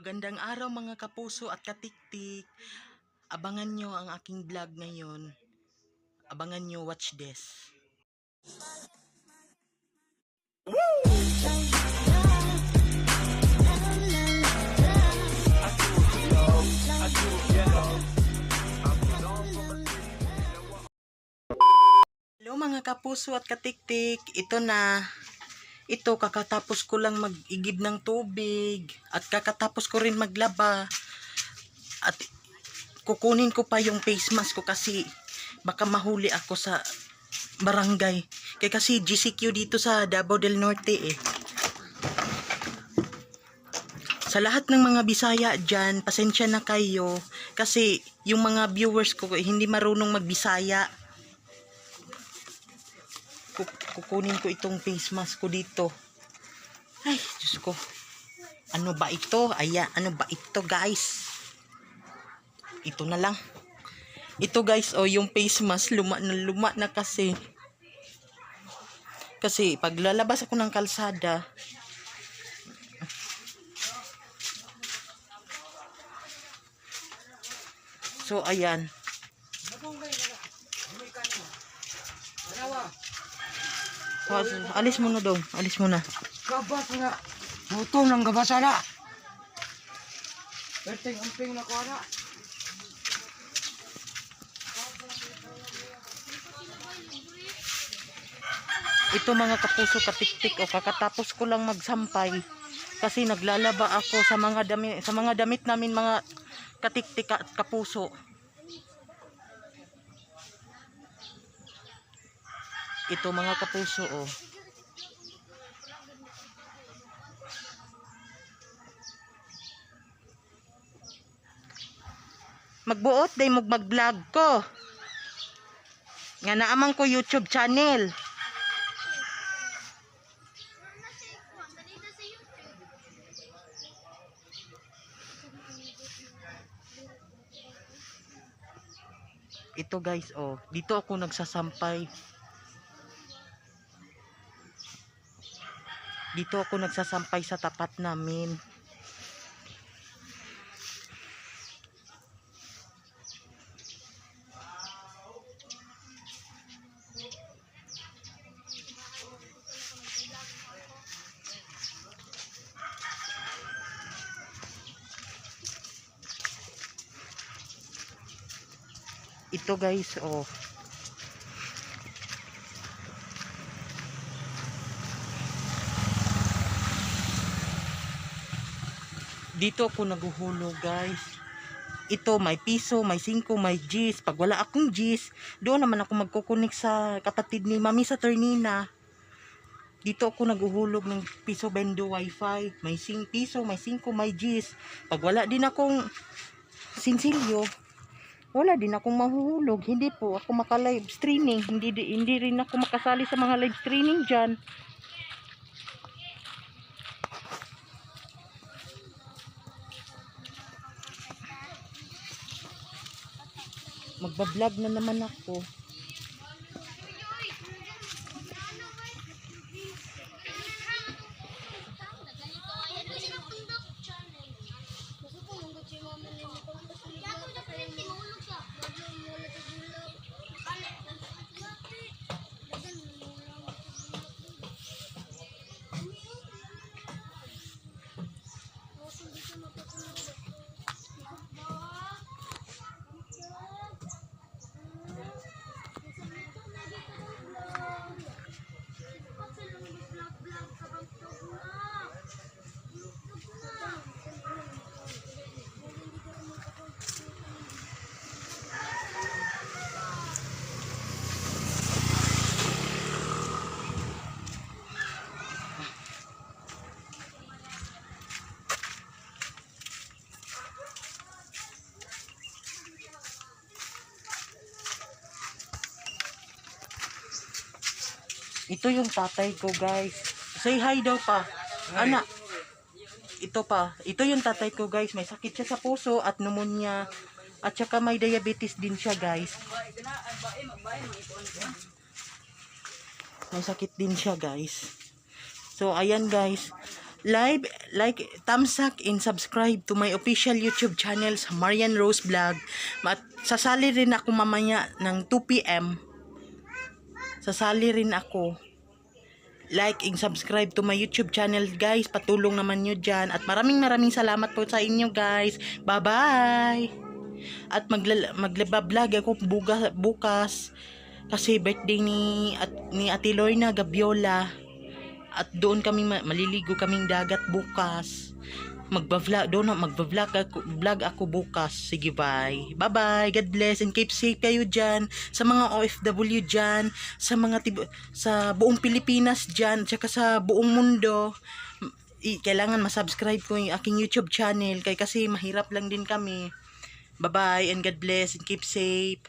Magandang araw mga kapuso at katiktik. Abangan nyo ang aking vlog ngayon. Abangan nyo, watch this. Hello mga kapuso at katiktik. Ito na. Ito, kakatapos ko lang mag-igib ng tubig. At kakatapos ko rin maglaba. At kukunin ko pa yung face mask ko kasi baka mahuli ako sa barangay. Kaya kasi GCQ dito sa Davao del Norte eh. Sa lahat ng mga Bisaya dyan, pasensya na kayo. Kasi yung mga viewers ko eh, hindi marunong magbisaya. Ku- Kukunin ko itong face mask ko dito. Ay, Diyos ko. Ano ba ito? Aya, ano ba ito guys? Ito na lang. Ito guys, oh, yung face mask, luma na luma na kasi. Kasi pag lalabas ako ng kalsada, So, ayan. Oh, alis mo na daw. Alis mo na. Gabas na. Butong ng gabas na. Perting umping na ko na. Ito mga kapuso katiktik o kakatapos ko lang magsampay kasi naglalaba ako sa mga damit sa mga damit namin mga katiktik at kapuso. Ito mga kapuso oh. Magbuot day mo mag-vlog ko. Nga naamang ko YouTube channel. Ito guys, oh. Dito ako nagsasampay. Dito ako nagsasampay sa tapat namin. Ito guys, oh. Dito ako naguhulog guys. Ito may piso, may 5, may G's. Pag wala akong G's, doon naman ako magkukunik sa kapatid ni Mami sa Ternina. Dito ako naguhulog ng piso bendo wifi. May 5 piso, may 5, may G's. Pag wala din akong sinsilyo, wala din akong mahuhulog. Hindi po ako maka-live streaming. Hindi, di- hindi rin ako makasali sa mga live streaming dyan. Magbablog na naman ako. Ito yung tatay ko, guys. Say hi daw pa. Ana. Ito pa. Ito yung tatay ko, guys. May sakit siya sa puso at pneumonia. At saka may diabetes din siya, guys. May sakit din siya, guys. So, ayan, guys. live, like, thumbs up and subscribe to my official YouTube channel sa Marian Rose Vlog. At sasali rin ako mamaya ng 2 p.m. Sasali rin ako. Like and subscribe to my YouTube channel guys. Patulong naman nyo dyan. At maraming maraming salamat po sa inyo guys. Bye-bye! At magla- maglabablog ako buga, bukas kasi birthday ni at ni Ate Lorna Gabiola at doon kami ma- maliligo kaming dagat bukas magba-vlog doon na magba-vlog ako vlog ako bukas. Sige bye. Bye bye god bless and keep safe kayo diyan sa mga OFW diyan sa mga sa buong Pilipinas diyan tsaka sa buong mundo. I- kailangan ma-subscribe ko yung aking YouTube channel kay kasi mahirap lang din kami. Bye bye and god bless and keep safe